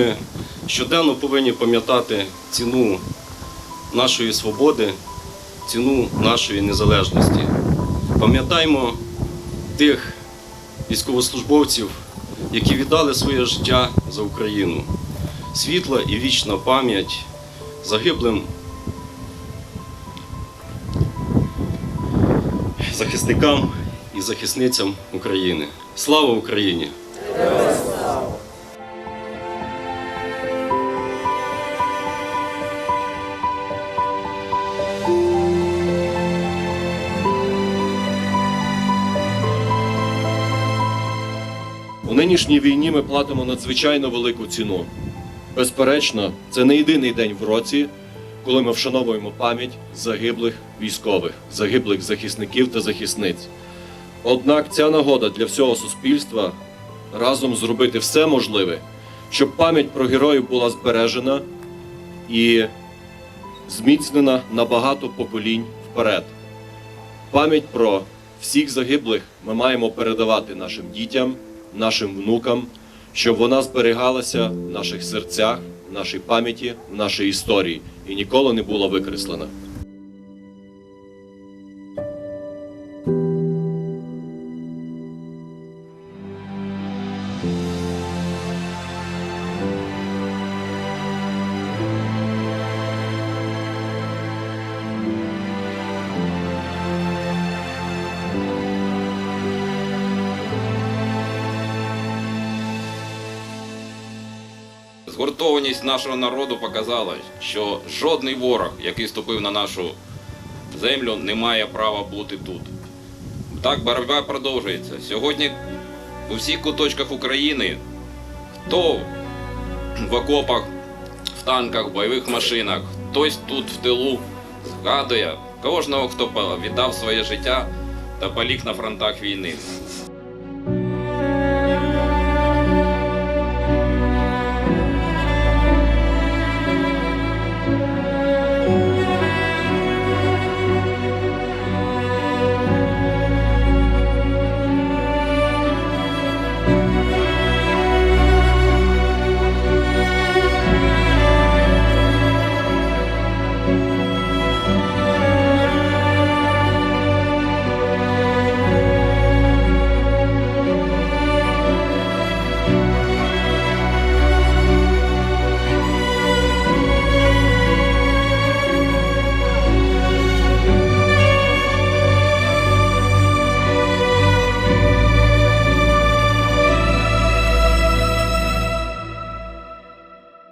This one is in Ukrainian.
ми щоденно повинні пам'ятати ціну нашої свободи, ціну нашої незалежності. Пам'ятаємо тих військовослужбовців, які віддали своє життя за Україну. Світла і вічна пам'ять загиблим захисникам і захисницям України. Слава Україні! У нинішній війні ми платимо надзвичайно велику ціну. Безперечно, це не єдиний день в році, коли ми вшановуємо пам'ять загиблих військових, загиблих захисників та захисниць. Однак ця нагода для всього суспільства разом зробити все можливе, щоб пам'ять про героїв була збережена і зміцнена на багато поколінь вперед. Пам'ять про всіх загиблих ми маємо передавати нашим дітям, нашим внукам, щоб вона зберігалася в наших серцях, в нашій пам'яті, в нашій історії і ніколи не була викреслена. Згуртованість нашого народу показала, що жодний ворог, який ступив на нашу землю, не має права бути тут. Так боротьба продовжується. Сьогодні у всіх куточках України, хто в окопах, в танках, в бойових машинах, хтось тут в тилу згадує кожного, хто віддав своє життя та поліг на фронтах війни.